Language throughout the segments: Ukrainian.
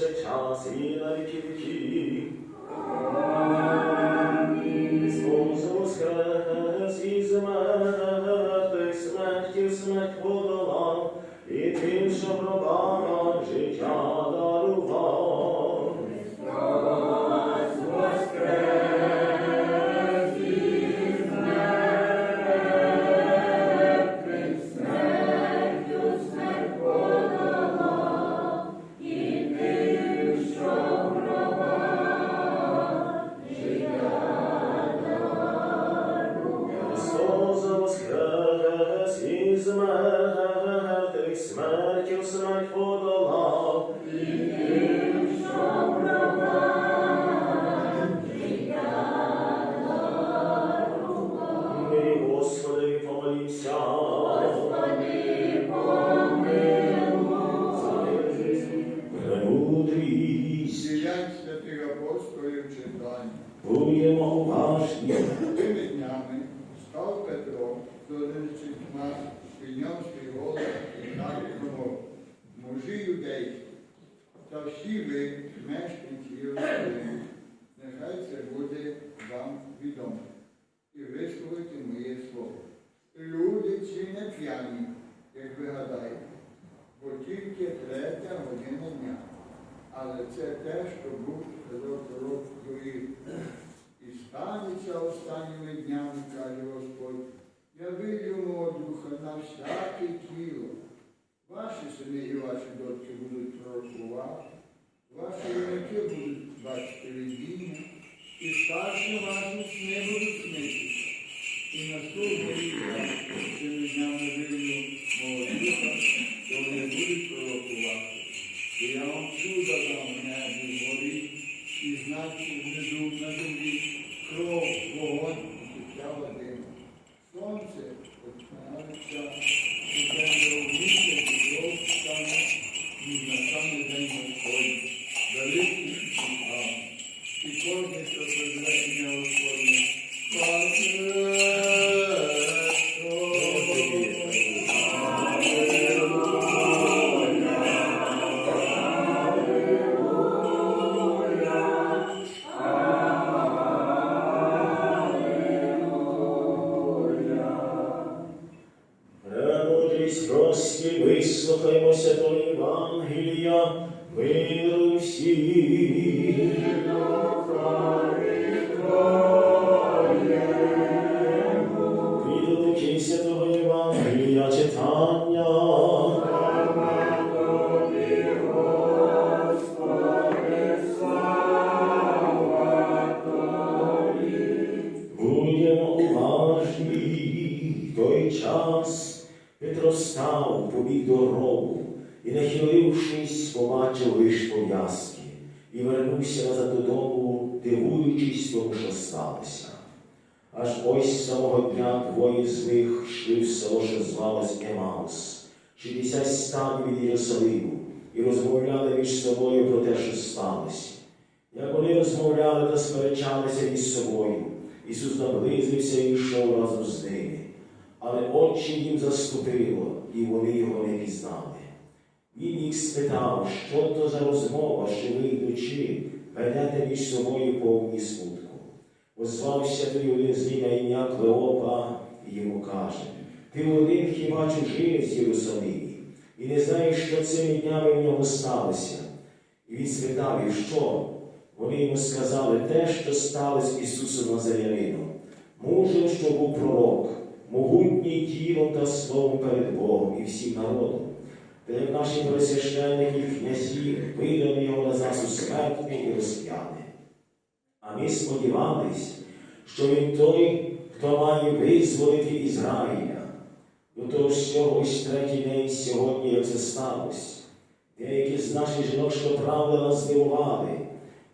Духа, нині повсякчас, Премудрість, Ділянь святих апостолів читання. будемо уважні. Тими днями став Петро з одинадцятьма, підняв свій голос і так промовив. Мужі юдейські, та всі ви, мешканці Єрусалиму, нехай це буде вам відомо. І вислухайте моє слово. Люди ці не п'яні, як ви гадаєте, бо тільки третя година дня. Але це те, що був сказав пророк Юрій. І станеться останніми днями, каже Господь, я вилью мого духа на всяке тіло. Ваші сини і ваші дочки будуть пророкувати, ваші юнаки будуть бачити видіння, і старші ваші сни будуть снитися. І наступного літа цими днями вилью мого духа, то вони будуть пророкувати. І вам чудо дам в небі горі, і знаки внизу на землі, кров, вогонь, життя води. Сонце починається, і землю сталося. Аж ось самого дня двоє з них йшли в село, що звалось Емаус, 60 станів від Єрусалиму, і розмовляли між собою про те, що сталося. Як вони розмовляли та сперечалися між собою, Ісус наблизився і йшов разом з ними, але очі їм заступило, і вони його не пізнали. Він їх спитав, що то за розмова, що ви йдучи, ведете між собою повні смутку. Озвався тоді один з на ім'я Клеопа і йому каже, ти один хіба чужинець в Єрусалимі, і не знаєш, що цими днями в нього сталося. І він спитав їх, що? Вони йому сказали те, що сталося Ісусом Назарянином, мужем, що був пророк, могутній тілом та словом перед Богом і всім народом. Та як наші пересвященники і князі видали його на засу смертну і розп'яли. А ми сподівались, що він той, хто має визволити Ізраїля. До того всього ось третій день сьогодні, як це сталося. Деякі з наших жінок, що правда нас здивували,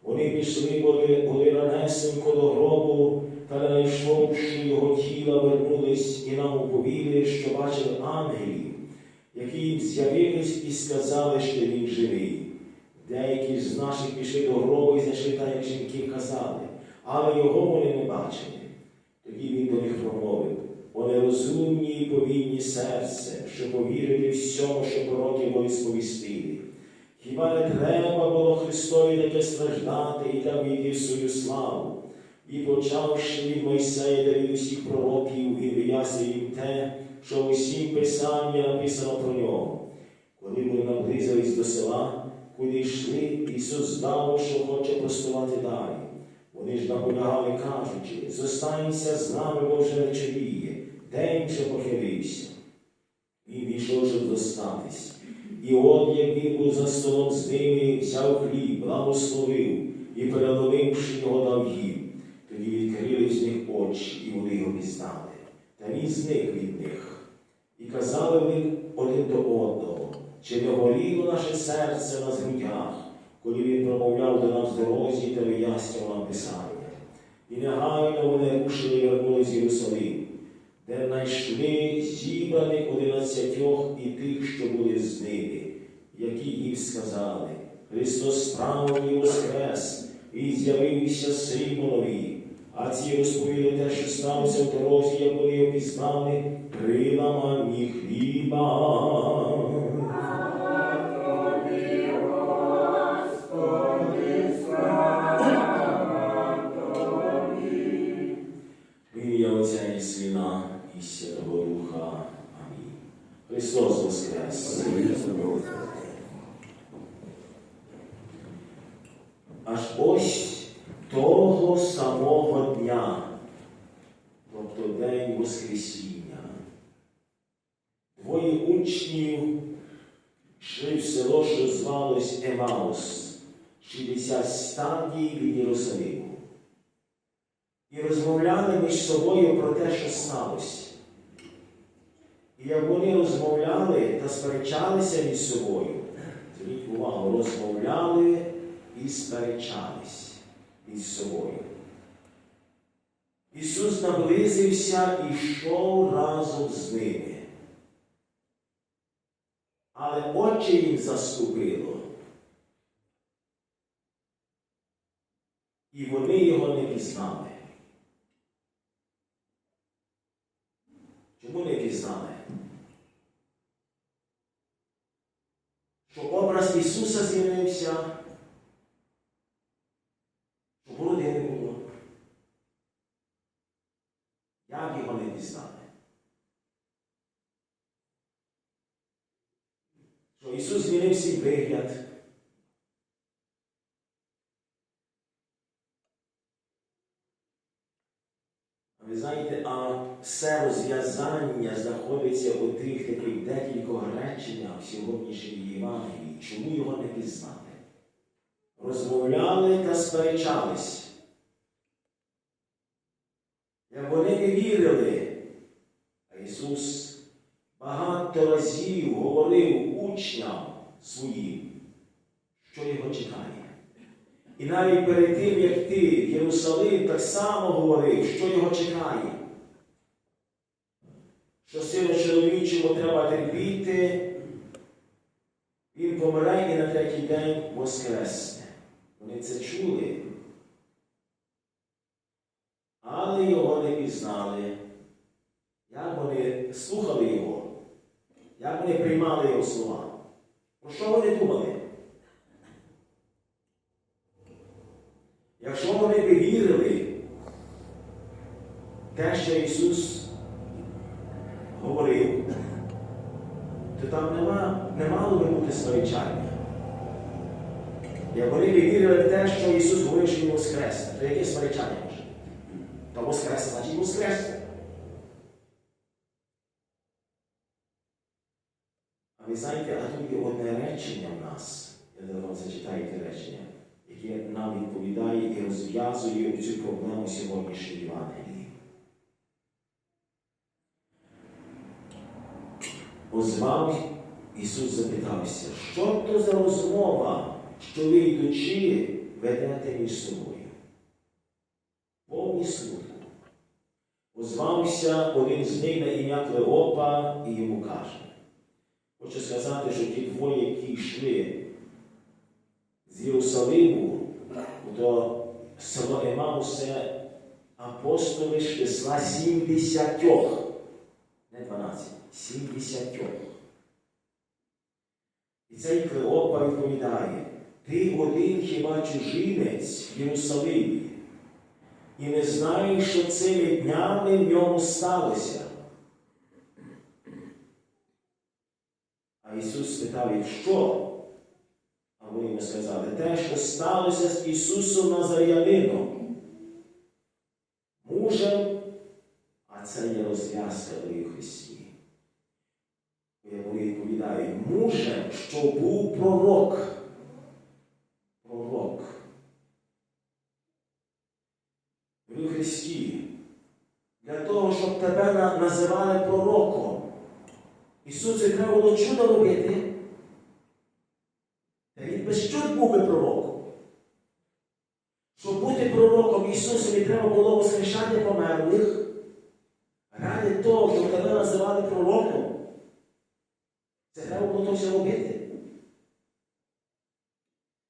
вони пішли, були, ранесенько до гробу, та знайшовши його тіла, вернулись і нам оповіли, що бачили ангелів, які з'явились і сказали, що він живий. Деякі з наших пішли до гробу і знайшли так, як жінки казали, але його вони не бачили. Тоді він до них промовив, вони розумні і повільні серце, що повірили всьому, що пророки були сповістили. Хіба не треба було Христові таке страждати і там війти свою славу? І почавши від Мойсея та від усіх пророків і вияснив їм те, що усім Писанні написано про нього. Коли вони наблизились до села, куди йшли, Ісус знав, що хоче простувати далі. Вони ж наполягали, кажучи, зостанься з нами, бо вже вечоріє, день вже похилився. Він війшов, щоб зостатись. І от, як він був за столом з ними, взяв хліб, благословив і, переломивши його, дав їм. Тоді відкрили з них очі, і вони його пізнали. Та він зник від них. І казали вони один до одного, чи не горіло наше серце на грудях, коли він промовляв до нас дорозі та вияснював нам Писання. І негайно вони рушили і вернулись в Єрусалим, де знайшли зібраних одинадцятьох і тих, що були з ними, які їм сказали, Христос справді воскрес і з'явився Симонові. А ці розповіли те, що сталося в дорозі, як вони його пізнали, хліба. І Святого Духа. Амінь. Христос Воскрес! Аж ось того самого дня, тобто День Воскресіння, двоє учнів йшли в село, що звалось Емаус, 60 стадій від Єрусалиму. І розмовляли між собою про те, що сталося. І як вони розмовляли та сперечалися між собою, зверніть увагу, розмовляли і сперечались між собою. Ісус наблизився і йшов разом з ними. Але очі їм заступило. І вони його не пізнали. Чому не пізнали? Що образ Ісуса з'явився, що бороди не було. Як його не пізнали? Що Ісус змінив свій вигляд. А Ви знаєте, а все розв'язання знаходиться у тих таких декількох реченнях сьогоднішньої Євангелії. Чому його не пізнати? Розмовляли та сперечались. Як вони не вірили, а Ісус багато разів говорив учням своїм, що його чекає. І навіть перед тим, як ти в Єрусалим, так само говорив, що його чекає. Що сину чоловічому треба терпіти, він помре і на третій день воскресне. Вони це чули. Але його не пізнали. Як вони слухали його, як вони приймали його слова. Про що вони думали? Якщо вони би вірили те, що Ісус говорив, то там нема, не мало би бути сперечання. Як вони би вірили в те, що Ісус говорив, що Він воскресне, то яке сперечання може? Та воскресне, значить воскресне. А ви знаєте, а тут є одне речення в нас. Я вам зачитаю те речення яке нам відповідає і розв'язує цю проблему сьогоднішньої Євангелії. Озвав Ісус запитався, що то за розмова, що ви йдучи ведете між собою? Повні слуху. Озвався один з них на ім'я Клеопа і йому каже. Хочу сказати, що ті двоє, які йшли з Єрусалиму до село Емаус це апостоли з числа сімдесятьох. сімдесятьох. Цей Клеопа відповідає, ти один хіба чужинець в Єрусалимі, і не знаєш, що цими днями в ньому сталося. А Ісус спитав їх, що? А вони йому сказали, те, що сталося з Ісусом Назарянином, мужем, а це є розв'язка в Христі. Вони відповідають, мужем, що був пророк. Пророк. В Христі. Для того, щоб тебе називали пророком. Ісусу треба було чудо робити. Та він без чуд був би пророком. Щоб бути пророком Ісусові треба було воскрешати померлих. Ради того, щоб тебе називали пророком. Це треба було робити.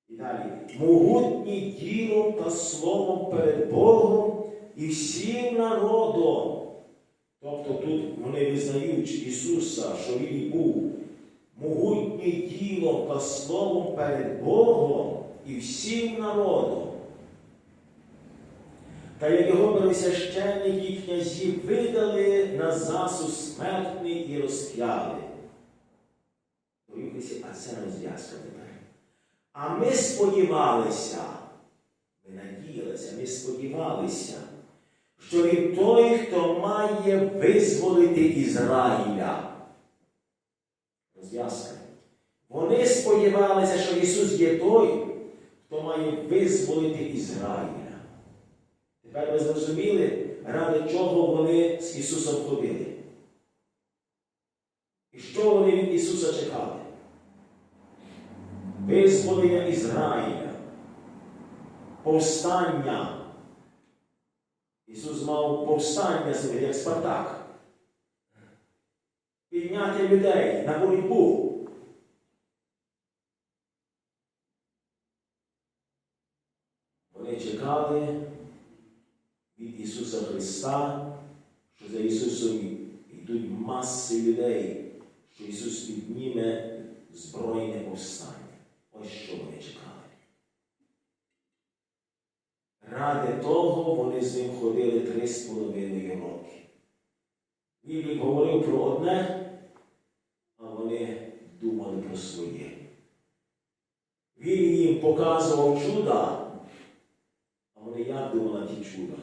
І далі. Могутні ділом та словом перед Богом і всім народом. Тобто тут вони визнають Ісуса, що Він був могутній ділом та словом перед Богом і всім народом. Та як його первосвященники і князі видали на засуд смертний і розп'яли. Дивіться, а це розв'язка тепер. А ми сподівалися, ми надіялися, ми сподівалися, що він той, хто має визволити Ізраїля. Розв'язка. Вони сподівалися, що Ісус є той, хто має визволити Ізраїля. Тепер ви зрозуміли, ради чого вони з Ісусом ходили. І що вони від Ісуса чекали? Визволення Ізраїля, повстання. Ісус мав повстання собі, як Спартак. Підняти людей на боротьбу. Вони чекали від Ісуса Христа, що за Ісусом йдуть маси людей, що Ісус підніме збройне повстання. Ось що вони чекали. Ради того вони з ним ходили три з половиною роки. Він говорив про одне, а вони думали про своє. Він їм показував чуда, а вони як думали ті чуда.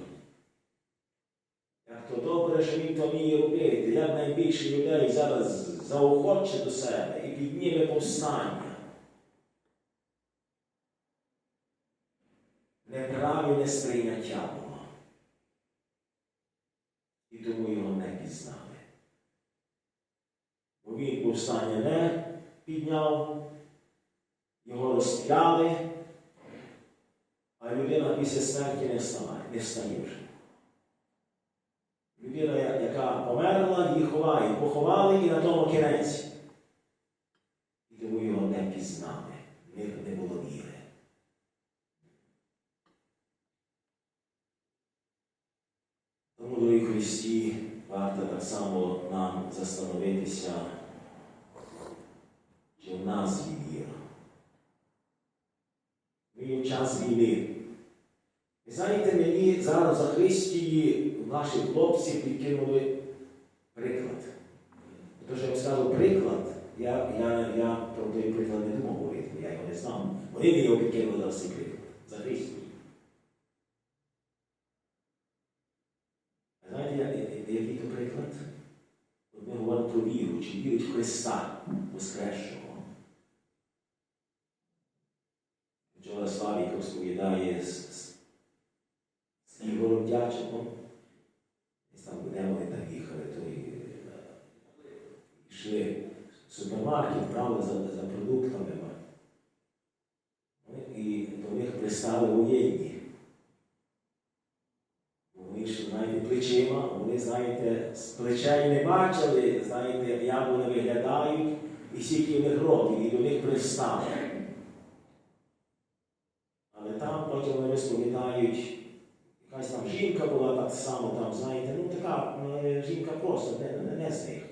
Як то добре, що він то вміє робити, як найбільше людей зараз заохоче до себе і підніме повстання. Неправильне сприйняття було. І тому його не пізнали. Бо він повстання не підняв, його розп'яли, а людина після смерті не встає, не встає вже. Людина, яка померла, її ховають, поховали і на тому кінець. І тому його не пізнали, в них не було віри. Тому, дорогі Христі, варто так само нам застановитися, чи в нас є віра. Ми в час війни. І знаєте, мені зараз за Христії наші хлопці підкинули приклад. Тож я вам скажу приклад, я, я, я про той приклад не думав говорити, я його не знав. Вони мені його підкинули за цей приклад, за Христію. А Знаєте, я- я- який то приклад? От ми говоримо в Христа Воскресшого. Вчора Славік розповідає з, Ігорем Дячиком. Десь там де вони там їхали, то і, е, йшли в супермаркет, брали за, за продуктами. Ну, І до них пристали воєнні. Вони ж, знаєте, плечима, знаєте, з плечей не бачили, знаєте, як вони виглядають, і скільки в них років, і до них пристали. Але там потім вони розповідають, якась там жінка була так само, там, знаєте, ну така е, жінка просто, не, не, не з них.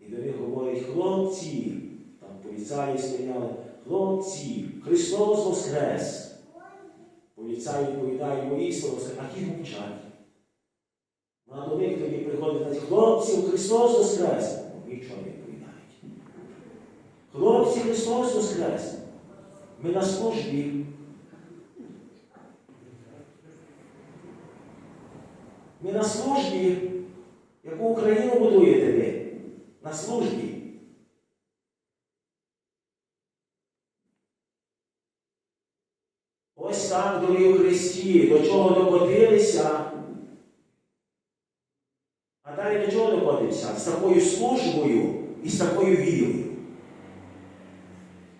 І до них говорить, хлопці, там поліцаї стояли, хлопці, Христос Воскрес. Поліцаї відповідають, воїство Воскрес, а ті мовчать. А до них тоді приходить, кажуть, хлопці, Христос Воскрес. Нічого не відповідають. Хлопці, Христос Воскрес. Ми на службі. Ми на службі. Яку Україну будуєте ви? На службі. Ось так, дорогі Христі, до чого докотилися. Далі до чого докотився? З такою службою і з такою вірою.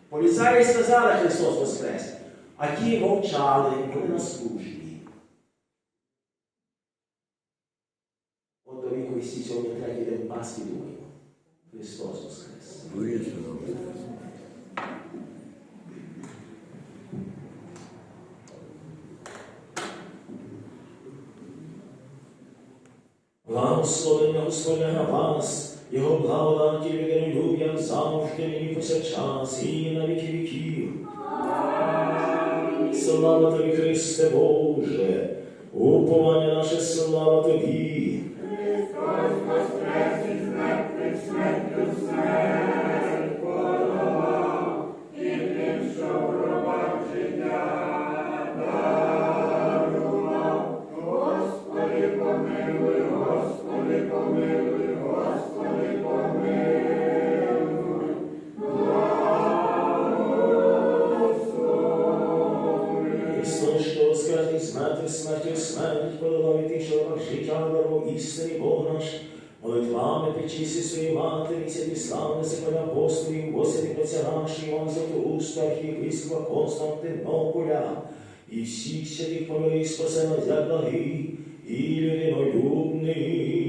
Поліцаї сказали Христос Воскрес, а ті мовчали, вони на службі. От до віку всі сьогодні третій день Пасхи думаємо. Христос Воскрес. Благословення Господня на вас, Його благодаті людям завжди і повсякчас і на віки віків. Слава тобі, Христе Боже, уповання наше слава тобі. Рок істині Бог наш, молитвами причисти своїй матері, святі славне закони апостолів, Господи, Отця Іван Златоуста, архієпископа Константинополя, і всіх святих помилуй, спасе нас, як благий і людинолюбний.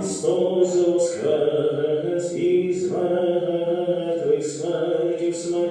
Христос воскрес із мертвих смертю смерть